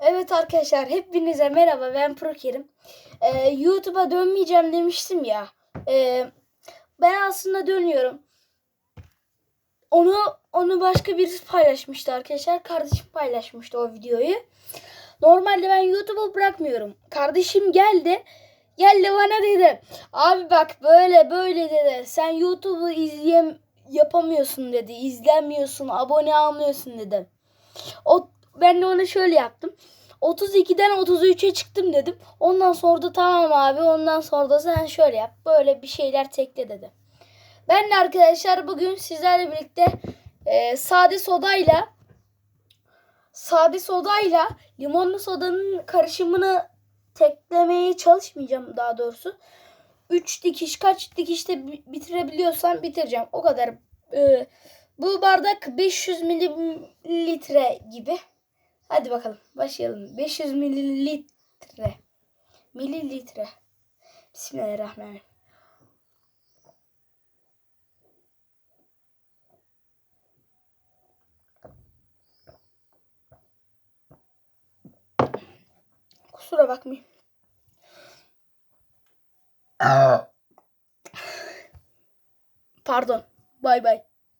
Evet arkadaşlar hepinize merhaba ben Prokerim. Ee, YouTube'a dönmeyeceğim demiştim ya. Ee, ben aslında dönüyorum. Onu onu başka birisi paylaşmıştı arkadaşlar. Kardeşim paylaşmıştı o videoyu. Normalde ben YouTube'u bırakmıyorum. Kardeşim geldi. Geldi bana dedi. Abi bak böyle böyle dedi. Sen YouTube'u izleyem yapamıyorsun dedi. İzlenmiyorsun, abone almıyorsun dedi. O ben de ona şöyle yaptım. 32'den 33'e çıktım dedim. Ondan sonra da tamam abi ondan sonra da sen şöyle yap. Böyle bir şeyler tekle dedi. Ben de arkadaşlar bugün sizlerle birlikte e, sade sodayla sade sodayla limonlu sodanın karışımını teklemeye çalışmayacağım daha doğrusu. 3 dikiş kaç dikişte bi- bitirebiliyorsam bitireceğim. O kadar. E, bu bardak 500 mililitre gibi. Hadi bakalım başlayalım. 500 mililitre. Mililitre. Bismillahirrahmanirrahim. Kusura bakmayın. Pardon. Bay bay.